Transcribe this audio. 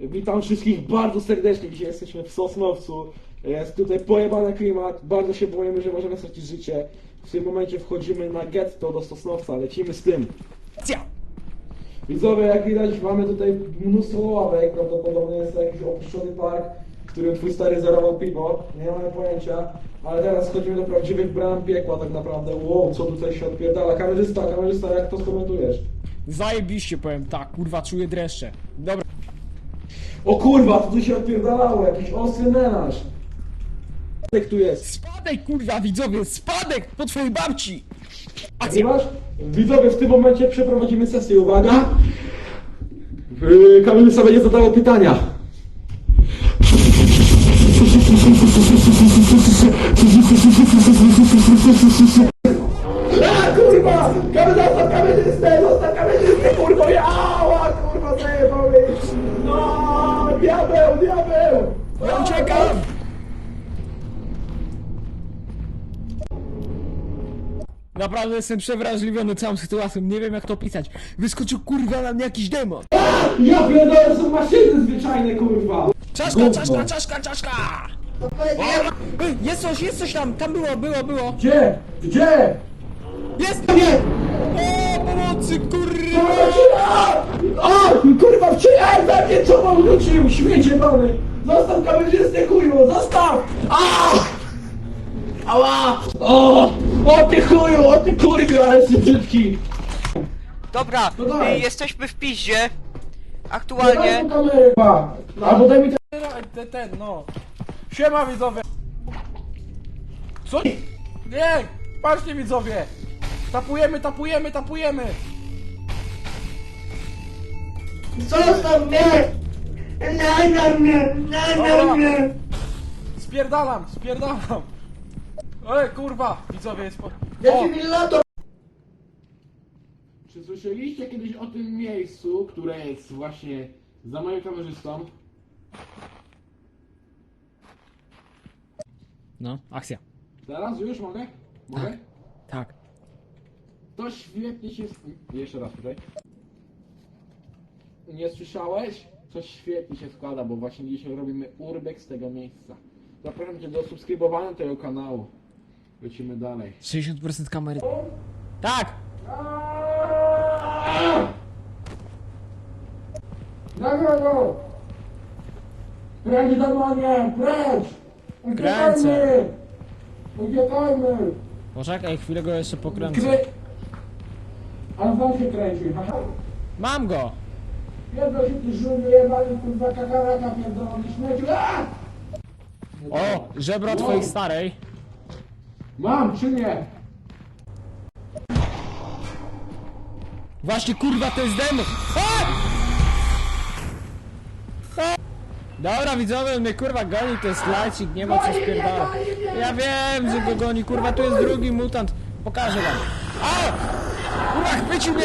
Witam wszystkich bardzo serdecznie. Dzisiaj jesteśmy w Sosnowcu. Jest tutaj pojebany klimat. Bardzo się boimy, że możemy stracić życie. W tym momencie wchodzimy na getto do Sosnowca. Lecimy z tym. Widzowie, jak widać, mamy tutaj mnóstwo ławek. Prawdopodobnie jest to jakiś opuszczony park, w którym twój stary zarował piwo. Nie mamy pojęcia. Ale teraz schodzimy do prawdziwych bram piekła tak naprawdę. Wow, co tutaj się odpierdala. Kamerzysta, kamerzysta, jak to skomentujesz? Zajebiście powiem tak, kurwa, czuję dreszcze. Dobra, O kurwa, to tu się odpierdalało, jakiś ostry menaż. Jak tu jest? spadek kurwa widzowie, spadek po twojej babci! Akcja! Nagrywasz? Widzowie, w tym momencie przeprowadzimy sesję, uwaga. Yy, Kamerzysta będzie zadawał pytania. Diabeł, diabeł! Ja uciekam! Naprawdę jestem przewrażliwiony całą sytuacją, nie wiem jak to opisać. Wyskoczył kurwa na mnie jakiś demon. Ja pierdolę, są maszyny zwyczajne, kurwa! Czaszka, Gówno. czaszka, czaszka, czaszka! Ej, Jest coś, jest coś tam, tam było, było, było. Gdzie? Gdzie? Jest! Nie! Mnie co mam wrócił, śmiecie mamy! Zostaw kamerzystę, kurwo, zostaw! A! Ała! O! O ty chuju, o ty kurwa, ale jesteś brzydki! Dobra, No y, jesteśmy w piździe. Daj Aktualnie. mu kamerę, pa. Albo daj mi te... Ten, ten, no. Siema widzowie! Co? Nie! Patrzcie widzowie! Tapujemy, tapujemy, tapujemy! Zostaw mnie! Nie na mnie, nie Dobra. mnie! Spierdalam, spierdalam! Ej, kurwa! Widzowie jest po... O! Defibrylator! Czy słyszeliście kiedyś o tym miejscu, które jest właśnie za moim kamerzystą? No, akcja. Teraz już mogę? Mogę? Tak. To świetnie się... Jeszcze raz tutaj. Nie słyszałeś? To świetnie się składa, bo właśnie dzisiaj robimy urbex z tego miejsca. Zapraszam Cię do subskrybowania tego kanału. Lecimy dalej. 60% kamery. Tak! Nagraj go! Precz demonie, precz! Kręcę. Uciekajmy! Poczekaj, chwilę go jeszcze pokręcę. Kry... Ale wam się kręci, haha. Mam go! Pierdol się ty żółwie jebany, kurwa kakaraka pierdolony śmieciu. Aaa! O! Żebro twojej starej. Mam czy nie? Właśnie kurwa to jest demon! A! A! Dobra widzowie, mnie kurwa goni, to jest lajcik, nie ma co spierdala. Ja wiem, że go goni, kurwa tu jest drugi mutant. Pokażę wam. A! Kurwa chwycił mnie!